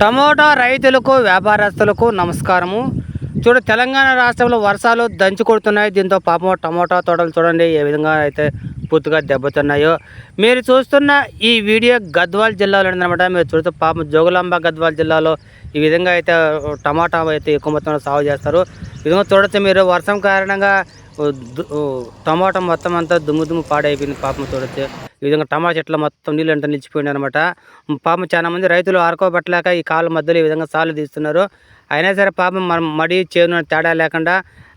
Tomato రైతులకు వ్యాపారస్తులకు నమస్కారము. చూడ తెలంగాణ రాష్ట్రంలో వర్షాలు దంచి కొడుతున్నాయి. దీంతో పాపం టమోటా తోటలు చూడండి ఏ విధంగా అయితే పూర్తిగా దెబ్బతున్నాయో. మీరు చూస్తున్న ఈ వీడియో గద్వాల్ జిల్లాలో అనమాట మీరు చూస్తే పాపం జోగులాంబ గద్వాల్ జిల్లాలో ఈ విధంగా అయితే టమాటా అయితే ఎక్కువ మొత్తంలో సాగు చేస్తారు. విధంగా చూడొచ్చు మీరు వర్షం కారణంగా టమాటా మొత్తం అంతా దుమ్ము దుమ్ము పాడైపోయింది. పాపం చూడొచ్చు. ఈ విధంగా టమాటా చెట్లు మొత్తం నీళ్ళు అంతా నిలిచిపోయింది అనమాట పాపం చాలా మంది రైతులు ఆరుకోబట్టలేక ఈ కాళ్ళ మధ్యలో ఈ విధంగా సాలు తీస్తున్నారు. అయినా సరే పాపం మనం మడి చేను తేడా లేకుండా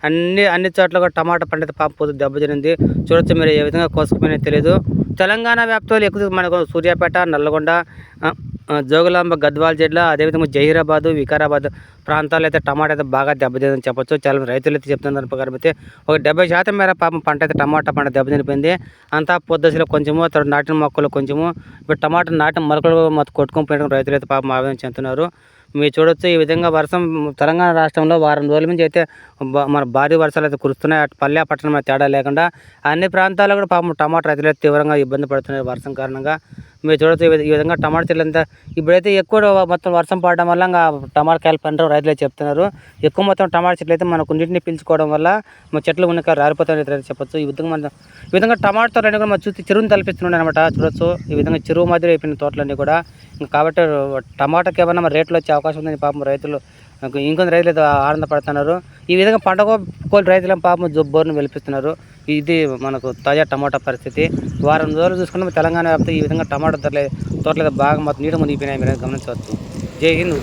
అన్ని అన్ని చోట్ల కూడా టమాటా పంట అయితే పాపం పొద్దు దెబ్బతినింది చూడొచ్చు మీరు ఏ విధంగా కోసుకుపోయినా తెలియదు తెలంగాణ వ్యాప్తంలో ఎక్కువ మనకు సూర్యాపేట నల్లగొండ జోగులాంబ గద్వాల జిల్లా అదేవిధంగా జహీరాబాద్ వికారాబాద్ ప్రాంతాల్లో అయితే టమాటా అయితే బాగా దెబ్బతిందని చెప్పొచ్చు. చాలా రైతులు అయితే చెప్తున్న దాని ప్రకారం అయితే. ఒక డెబ్బై శాతం మేర పాపం పంట అయితే టమాటా పంట దెబ్బతినిపోయింది అంతా పొద్దుసలో కొంచెము తర్వాత నాటిన మొక్కలు కొంచెము ఇప్పుడు టమాటా నాటిన మొలకలు మొత్తం కొట్టుకొని పోయిన రైతులు అయితే పాపం ఆవేదన చెందుతున్నారు. మీరు చూడొచ్చు ఈ విధంగా వర్షం తెలంగాణ రాష్ట్రంలో వారం రోజుల నుంచి అయితే మన భారీ వర్షాలు అయితే కురుస్తున్నాయి. అటు పల్లె పట్టణం తేడా లేకుండా అన్ని ప్రాంతాల్లో కూడా పాపం టమాటా రైతులు అయితే తీవ్రంగా ఇబ్బంది పడుతున్నారు వర్షం కారణంగా. మీరు చూడొచ్చు ఈ విధంగా టమాటా చెట్లు అంతా ఇప్పుడైతే ఎక్కువ మొత్తం వర్షం పడడం వల్ల ఇంకా టమాటా కాయలు పంట రైతులు చెప్తున్నారు. ఎక్కువ మొత్తం టమాటా చెట్లు అయితే మనకు నీటిని పీల్చుకోవడం వల్ల మన చెట్లు ఉన్న రారిపోతాయని రైతులు చెప్పొచ్చు. ఈ విధంగా మనం ఈ విధంగా టమాటా అనేవి కూడా మనం చూస్తే చెరువుని తలపిస్తున్నాడు అనమాట చూడొచ్చు. ఈ విధంగా చెరువు మాదిరి అయిపోయిన తోటలన్నీ కూడా. ఇంకా కాబట్టి టమాటాకి ఏమైనా రేట్లు వచ్చే అవకాశం ఉందని పాపం రైతులు ఇంకొన్ని ఇంకొంత రైతులు అయితే ఆనందపడుతున్నారు. ఈ విధంగా పంట కోల్ రైతుల పాపం జబ్బోరును వెలిపిస్తున్నారు ఇది మనకు తాజా టమాటా పరిస్థితి. వారం రోజులు చూసుకుంటే తెలంగాణ వ్యాప్తంగా ఈ విధంగా టమాటా తోటలు తోటలు బాగా మొత్తం నీట మునిగిపోయినాయి మీరు గమనించవచ్చు. జై హింద్.